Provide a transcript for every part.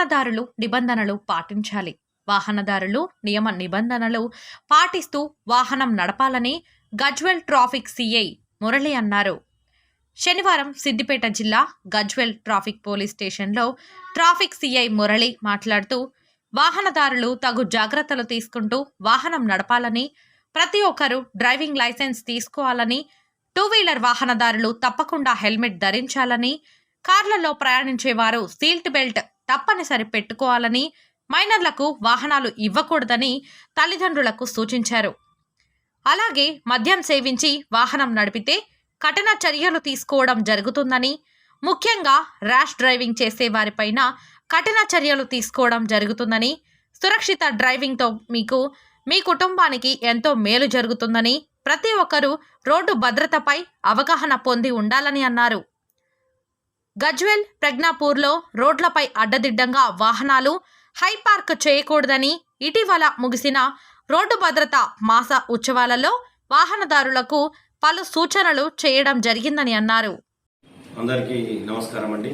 వాహనదారులు నిబంధనలు పాటించాలి. వాహనదారులు నియమ నిబంధనలు పాటిస్తూ వాహనం నడపాలని గజ్వెల్ ట్రాఫిక్ సిఐ మురళి అన్నారు. శనివారం సిద్దిపేట జిల్లా గజ్వెల్ ట్రాఫిక్ పోలీస్ స్టేషన్లో ట్రాఫిక్ సిఐ మురళి మాట్లాడుతూ వాహనదారులు తగు జాగ్రత్తలు తీసుకుంటూ వాహనం నడపాలని ప్రతి ఒక్కరూ డ్రైవింగ్ లైసెన్స్ తీసుకోవాలని టూ వీలర్ వాహనదారులు తప్పకుండా హెల్మెట్ ధరించాలని కార్లలో ప్రయాణించేవారు సీల్ట్ బెల్ట్ తప్పనిసరి పెట్టుకోవాలని మైనర్లకు వాహనాలు ఇవ్వకూడదని తల్లిదండ్రులకు సూచించారు. అలాగే మద్యం సేవించి వాహనం నడిపితే కఠిన చర్యలు తీసుకోవడం జరుగుతుందని ముఖ్యంగా ర్యాష్ డ్రైవింగ్ చేసే వారిపైన కఠిన చర్యలు తీసుకోవడం జరుగుతుందని సురక్షిత డ్రైవింగ్తో మీకు మీ కుటుంబానికి ఎంతో మేలు జరుగుతుందని ప్రతి ఒక్కరూ రోడ్డు భద్రతపై అవగాహన పొంది ఉండాలని అన్నారు. గజ్వెల్ ప్రజ్ఞాపూర్లో రోడ్లపై అడ్డదిడ్డంగా వాహనాలు హైపార్క్ చేయకూడదని ఇటీవల ముగిసిన రోడ్డు భద్రత మాస ఉత్సవాలలో వాహనదారులకు పలు సూచనలు చేయడం జరిగిందని అన్నారు. అందరికీ నమస్కారం అండి.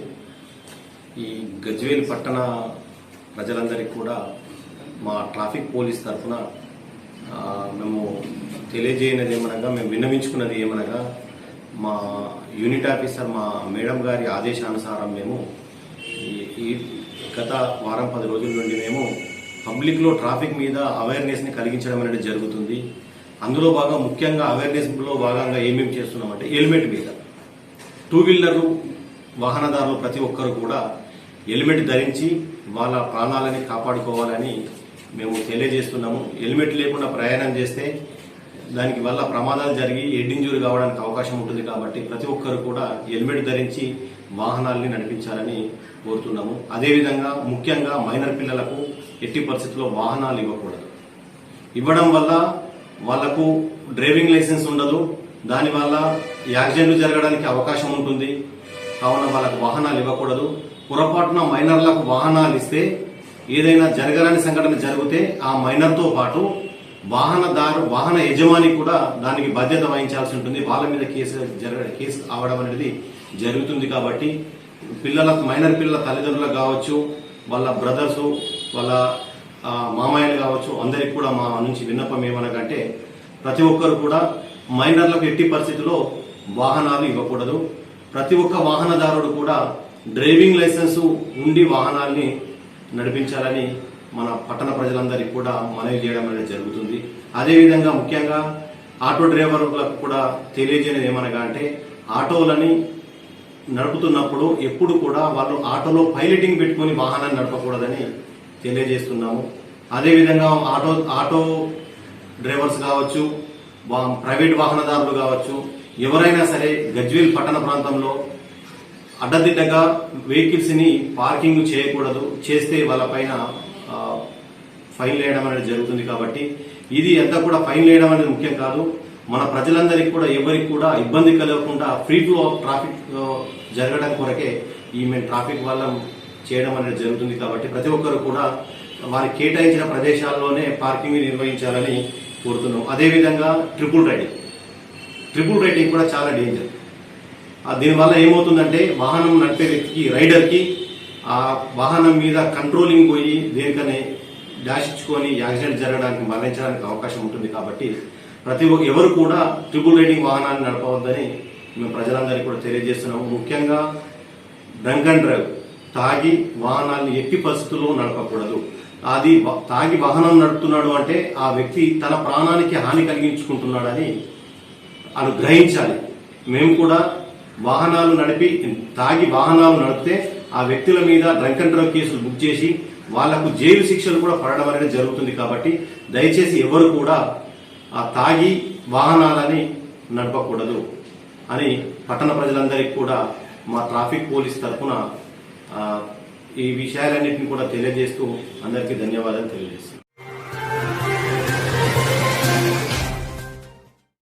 ఈ గజ్వేల్ పట్టణ ప్రజలందరికీ కూడా మా ట్రాఫిక్ పోలీస్ తరఫున మేము తెలియజేయనది ఏమనగా మేము విన్నవించుకున్నది ఏమనగా మా యూనిట్ ఆఫీసర్ మా మేడం గారి ఆదేశానుసారం మేము ఈ- గత వారం పది రోజుల నుండి మేము పబ్లిక్లో ట్రాఫిక్ మీద అవేర్నెస్ని కలిగించడం అనేది జరుగుతుంది. అందులో భాగంగా ముఖ్యంగా అవేర్నెస్లో భాగంగా ఏమేమి చేస్తున్నామంటే హెల్మెట్ మీద. టూ వీలర్లు వాహనదారులు ప్రతి ఒక్కరు కూడా హెల్మెట్ ధరించి వాళ్ళ ప్రాణాలని కాపాడుకోవాలని మేము తెలియజేస్తున్నాము. హెల్మెట్ లేకుండా ప్రయాణం చేస్తే దానికి వల్ల ప్రమాదాలు జరిగి హెడ్ ఇంజూరీ కావడానికి అవకాశం ఉంటుంది కాబట్టి ప్రతి ఒక్కరు కూడా హెల్మెట్ ధరించి వాహనాల్ని నడిపించాలని కోరుతున్నాము. అదేవిధంగా ముఖ్యంగా మైనర్ పిల్లలకు ఎట్టి పరిస్థితుల్లో వాహనాలు ఇవ్వకూడదు. ఇవ్వడం వల్ల వాళ్ళకు డ్రైవింగ్ లైసెన్స్ ఉండదు. దానివల్ల యాక్సిడెంట్లు జరగడానికి అవకాశం ఉంటుంది. కావున వాళ్ళకు వాహనాలు ఇవ్వకూడదు. పొరపాటున మైనర్లకు వాహనాలు ఇస్తే ఏదైనా జరగరాని సంఘటన జరిగితే ఆ మైనర్తో పాటు వాహనదారు వాహన యజమాని కూడా దానికి బాధ్యత వహించాల్సి ఉంటుంది. వాళ్ళ మీద కేసు జరగ కేసు అవడం అనేది జరుగుతుంది కాబట్టి పిల్లలకు మైనర్ పిల్లల తల్లిదండ్రులకు కావచ్చు వాళ్ళ బ్రదర్స్ వాళ్ళ మామయ్యలు కావచ్చు అందరికి కూడా మా నుంచి విన్నపం ఏమనకంటే ప్రతి ఒక్కరు కూడా మైనర్లకు ఎట్టి పరిస్థితుల్లో వాహనాలు ఇవ్వకూడదు. ప్రతి ఒక్క వాహనదారుడు కూడా డ్రైవింగ్ లైసెన్స్ ఉండి వాహనాల్ని నడిపించాలని మన పట్టణ ప్రజలందరికీ కూడా మనవి చేయడం అనేది జరుగుతుంది. అదేవిధంగా ముఖ్యంగా ఆటో డ్రైవర్లకు కూడా తెలియజేయడం ఏమనగా అంటే ఆటోలని నడుపుతున్నప్పుడు ఎప్పుడు కూడా వాళ్ళు ఆటోలో పైలటింగ్ పెట్టుకొని వాహనాన్ని నడపకూడదని తెలియజేస్తున్నాము. అదేవిధంగా ఆటో ఆటో డ్రైవర్స్ కావచ్చు వా- ప్రైవేట్ వాహనదారులు కావచ్చు ఎవరైనా సరే గజ్వేల్ పట్టణ ప్రాంతంలో అడ్డదిడ్డగా వెహికల్స్ని పార్కింగ్ చేయకూడదు చేస్తే వాళ్ళపైన పైన ఫైన్ వేయడం అనేది జరుగుతుంది కాబట్టి ఇది ఎంత కూడా ఫైన్ వేయడం అనేది ముఖ్యం కాదు. మన ప్రజలందరికీ కూడా ఎవరికి కూడా ఇబ్బంది కలగకుండా ఫ్రీ ఫ్లో ఆఫ్ ట్రాఫిక్ జరగడం కొరకే ఈ మేము ట్రాఫిక్ వల్ల చేయడం అనేది జరుగుతుంది కాబట్టి ప్రతి ఒక్కరు కూడా వారి కేటాయించిన ప్రదేశాల్లోనే పార్కింగ్ నిర్వహించాలని కోరుతున్నాం. అదేవిధంగా ట్రిపుల్ రైడింగ్. ట్రిపుల్ రైడింగ్ కూడా చాలా డేంజర్. దీనివల్ల ఏమవుతుందంటే వాహనం నడిపే వ్యక్తికి రైడర్కి ఆ వాహనం మీద కంట్రోలింగ్ పోయి దేనికనే డాష్ ఇచ్చుకొని యాక్సిడెంట్ జరగడానికి మరణించడానికి అవకాశం ఉంటుంది కాబట్టి ప్రతి ఒక్క ఎవరు కూడా ట్రిపుల్ రైడింగ్ వాహనాన్ని నడపవద్దని మేము ప్రజలందరికీ కూడా తెలియజేస్తున్నాము. ముఖ్యంగా డ్రంక్ అండ్ డ్రైవ్. తాగి వాహనాన్ని ఎట్టి పరిస్థితుల్లో నడపకూడదు. అది తాగి వాహనం నడుపుతున్నాడు అంటే ఆ వ్యక్తి తన ప్రాణానికి హాని కలిగించుకుంటున్నాడని అను గ్రహించాలి మేము కూడా వాహనాలు నడిపి తాగి వాహనాలు నడిపితే ఆ వ్యక్తుల మీద డ్రంక్ అండ్ డ్రైవ్ కేసులు బుక్ చేసి వాళ్ళకు జైలు శిక్షలు కూడా పడడం అనేది జరుగుతుంది కాబట్టి దయచేసి ఎవరు కూడా ఆ తాగి వాహనాలని నడపకూడదు అని పట్టణ ప్రజలందరికీ కూడా మా ట్రాఫిక్ పోలీస్ తరఫున ఈ విషయాలన్నింటినీ కూడా తెలియజేస్తూ అందరికీ ధన్యవాదాలు తెలియజేస్తున్నాను.